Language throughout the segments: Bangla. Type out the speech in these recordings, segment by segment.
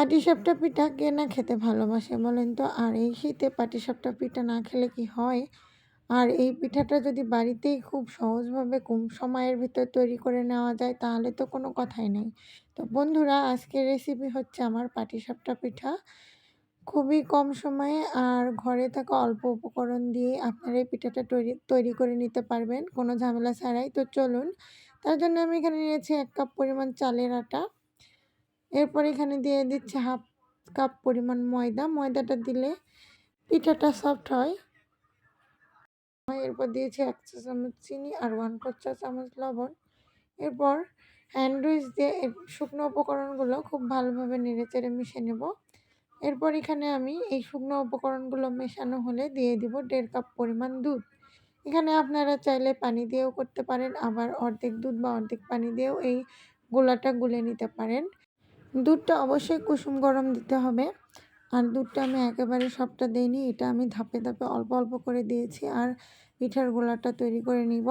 পাটিসাপটা পিঠা কে না খেতে ভালোবাসে বলেন তো? আর এই শীতে পাটিসাপটা পিঠা না খেলে কি হয়? আর এই পিঠাটা যদি বাড়িতেই খুব সহজভাবে কম সময়ের ভিতর তৈরি করে নেওয়া যায়, তাহলে তো কোনো কথাই নেই। তো বন্ধুরা, আজকের রেসিপি হচ্ছে আমার পাটিসাপটা পিঠা। খুবই কম সময়ে আর ঘরে থাকা অল্প উপকরণ দিয়ে আপনারা এই পিঠাটা তৈরি তৈরি করে নিতে পারবেন, কোনো ঝামেলা ছাড়াই। তো চলুন, তার জন্য আমি এখানে নিয়েছি এক কাপ পরিমাণ চালের আটা। এরপর এখানে দিয়ে দিচ্ছি হাফ কাপ পরিমাণ ময়দা। ময়দাটা দিলে পিঠাটা সফট হয়। এরপর দিয়েছি এক চা চামচ চিনি আর ওয়ান ফোর চা চামচ লবণ। এরপর হ্যান্ডউইচ দিয়ে শুকনো উপকরণগুলো খুব ভালোভাবে নেড়ে চেড়ে মিশে নেব। এরপর এখানে আমি এই শুকনো উপকরণগুলো মেশানো হলে দিয়ে দিব দেড় কাপ পরিমাণ দুধ। এখানে আপনারা চাইলে পানি দিয়েও করতে পারেন, আবার অর্ধেক দুধ বা অর্ধেক পানি দিয়েও এই গোলাটা গুলে নিতে পারেন। দুধটা অবশ্যই কুসুম গরম দিতে হবে। আর দুধটা আমি একেবারে সবটা দিইনি, এটা আমি ধাপে ধাপে অল্প অল্প করে দিয়েছি আর পিঠার গোলাটা তৈরি করে নিব।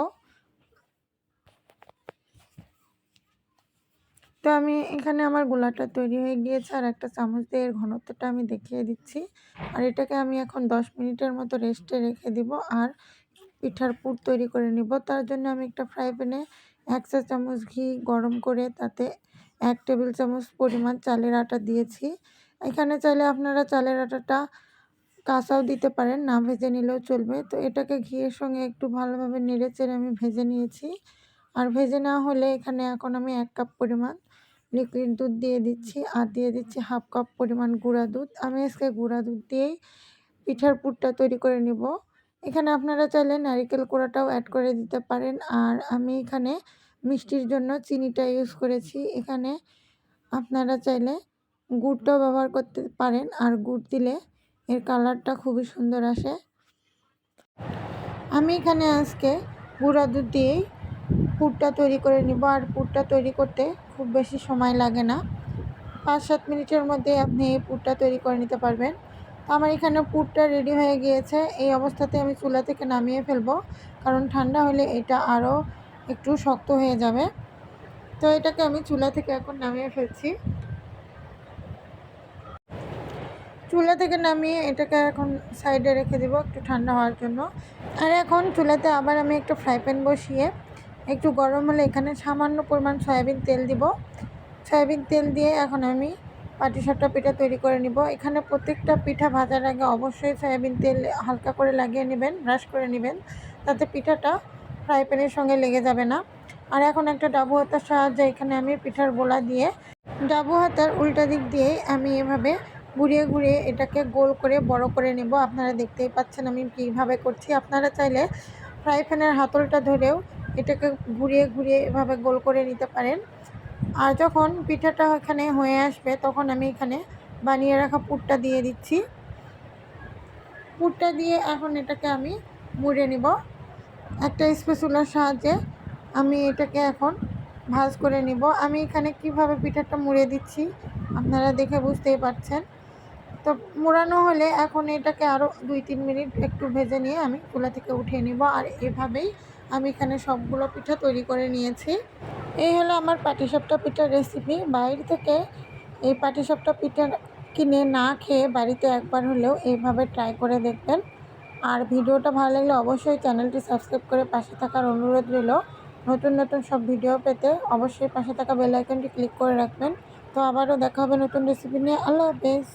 তো আমি এখানে আমার গোলাটা তৈরি হয়ে গিয়েছে আর একটা চামচ দিয়ে এর ঘনত্বটা আমি দেখিয়ে দিচ্ছি। আর এটাকে আমি এখন দশ মিনিটের মতো রেস্টে রেখে দিব আর পিঠার পুর তৈরি করে নিব। তার জন্য আমি একটা ফ্রাই প্যানে এক চা চামচ ঘি গরম করে তাতে এক টেবিল চামচ পরিমাণ চালের আটা দিয়েছি। এখানে চাইলে আপনারা চালের আটাটা কাঁচাও দিতে পারেন, না ভেজে নিলেও চলবে। তো এটাকে ঘিয়ের সঙ্গে একটু ভালোভাবে নেড়ে চেড়ে আমি ভেজে নিয়েছি। আর ভেজে না হলে এখানে এখন আমি এক কাপ পরিমাণ লিকুইড দুধ দিয়ে দিচ্ছি। আর দিয়ে দিচ্ছি হাফ কাপ পরিমাণ গুঁড়া দুধ। আমি আজকে গুঁড়া দুধ দিয়েই পিঠার পুরটা তৈরি করে নিব। এখানে আপনারা চাইলে নারিকেল কোড়াটাও অ্যাড করে দিতে পারেন। আর আমি এখানে মিষ্টির জন্য চিনিটা ইউজ করেছি। এখানে আপনারা চাইলে গুড়টাও ব্যবহার করতে পারেন। আর গুড় দিলে এর কালারটা খুবই সুন্দর আসে। আমি এখানে আজকে গুঁড়া দুধ দিয়েই পুরটা তৈরি করে নিব। আর পুরটা তৈরি করতে খুব বেশি সময় লাগে না। পাঁচ সাত মিনিটের মধ্যে আপনি এই পুরটা তৈরি করে নিতে পারবেন। আমার এখানে পুরটা রেডি হয়ে গিয়েছে। এই অবস্থাতে আমি চুলা থেকে নামিয়ে ফেলব। কারণ ঠান্ডা হলে এটা আরও একটু শক্ত হয়ে যাবে। তো এটাকে আমি চুলা থেকে এখন নামিয়ে ফেলছি। চুলা থেকে নামিয়ে এটাকে এখন সাইডে রেখে দেবো একটু ঠান্ডা হওয়ার জন্য। আর এখন চুলাতে আবার আমি একটা ফ্রাই প্যান বসিয়ে একটু গরম হলে এখানে সামান্য পরিমাণ সয়াবিন তেল দিব। সয়াবিন তেল দিয়ে এখন আমি পাটিসাপটা পিঠা তৈরি করে নিব। এখানে প্রত্যেকটা পিঠা ভাজার আগে অবশ্যই সয়াবিন তেল হালকা করে লাগিয়ে নেবেন, ব্রাশ করে নেবেন। তাতে পিঠাটা ফ্রাই প্যানের সঙ্গে লেগে যাবে না। আর এখন একটা ডাবু হাতার সাহায্যে এখানে আমি পিঠার গোলা দিয়ে, ডাবু হাতার উল্টা দিক দিয়ে আমি এভাবে ঘুরিয়ে ঘুরিয়ে এটাকে গোল করে বড় করে নেব। আপনারা দেখতেই পাচ্ছেন আমি কীভাবে করছি। আপনারা চাইলে ফ্রাই প্যানের হাতলটা ধরেও এটাকে ঘুরিয়ে ঘুরিয়ে এভাবে গোল করে নিতে পারেন। আর যখন পিঠাটা এখানে হয়ে আসবে, তখন আমি এখানে বানিয়ে রাখা পুরটা দিয়ে দিচ্ছি। পুরটা দিয়ে এখন এটাকে আমি মুড়ে নিব। একটা স্পেসুলার সাহায্যে আমি এটাকে এখন ভাজ করে নিব। আমি এখানে কীভাবে পিঠাটা মুড়ে দিচ্ছি আপনারা দেখে বুঝতেই পারছেন। তো মোড়ানো হলে এখন এটাকে আরও দুই তিন মিনিট একটু ভেজে নিয়ে আমি চুলা থেকে উঠিয়ে নিব। আর এভাবেই আমি এখানে সবগুলো পিঠা তৈরি করে নিয়েছি। এই হলো আমার পাটিসাপটা পিঠার রেসিপি বাইরে থেকে এই পাটিসাপটা পিঠা কিনে না খেয়ে বাড়িতে একবার হলেও এইভাবে ট্রাই করে দেখবেন। আর ভিডিওটা ভালো লাগলে অবশ্যই চ্যানেলটি সাবস্ক্রাইব করে পাশে থাকার অনুরোধ রইল। নতুন নতুন সব ভিডিও পেতে অবশ্যই পাশে থাকা বেল আইকনটি ক্লিক করে রাখবেন। তো আবারও দেখা হবে নতুন রেসিপি নিয়ে। আল্লাহ হাফেজ।